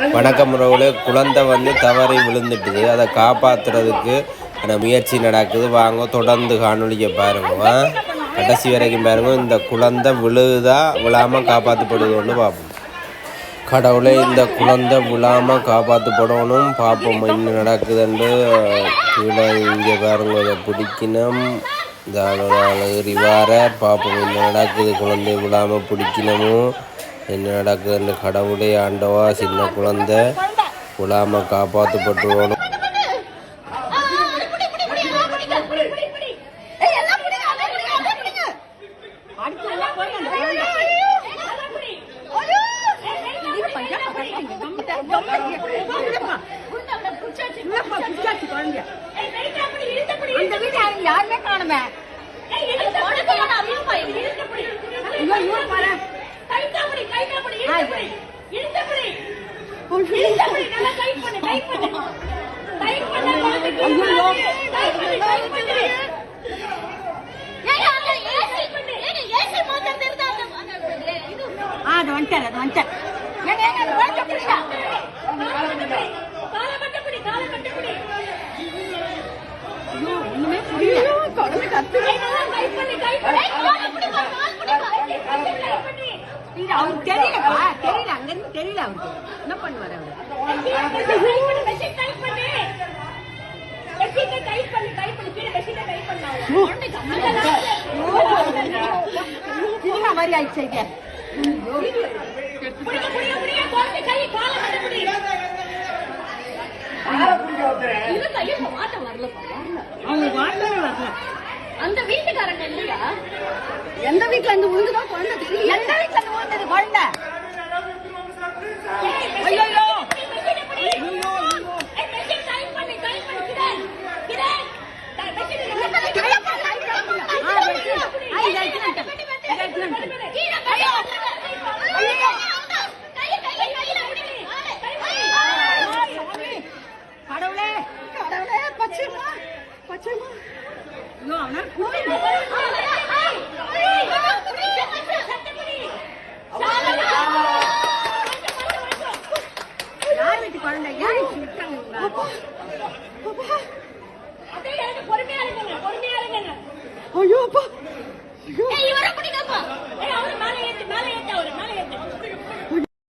வணக்கம் உறவுகளே. குழந்தை வந்து தவறி விழுந்துட்டுது. அதை காப்பாற்றுறதுக்கு முயற்சி நடக்குது. வாங்க தொடர்ந்து காணொலியை பாருங்க. கடைசி வரைக்கும் பாருங்க. இந்த குழந்தை விழுதா விழாமல் காப்பாற்றப்படுதுன்னு பார்ப்போம். கடவுளே இந்த குழந்தை விழாமல் காப்பாற்றப்படணும் பார்ப்போம் என்ன நடக்குதுன்னு. கீழே இங்கே பாருங்க இதை பிடிக்கணும். இந்த ஏறி வார. பார்ப்போம் என்ன நடக்குது. குழந்தை விழாமல் பிடிக்கணும். என்ன நடக்குதுன்னு கடவுளே ஆண்டவா சின்ன குழந்தை விழாமல் காப்பாற்றப்பட்டுவோணும் அந்த வீட்டு யாருமே காணுமே அது வந்துட்டார் அது வந்துட்டார். ஏங்க ஏங்க அது உடஞ்ச புடிடா ஐயோ ஒண்ணுமே புரியல. குழந்தை கத்து இது அவருக்கு தெரியலப்பா தெரியல அங்க இருந்து தெரியல அவருக்கு. என்ன பண்ணுவார் அவரு? சினிமா மாதிரி ஆயிடுச்சு அந்த இல்லையா? எந்த வீட்ல இருந்து விழுந்துதான் குழந்தை தெரியல. எந்த வீட்ல இருந்து விழுந்தது குழந்தை? கடவுளே கடவுளே பச்சை பச்சைமா? ஐயோ அவனா. யார் வீட்டு குழந்தை யார் பொறுமையா இருங்க. ஐயோ அப்பா.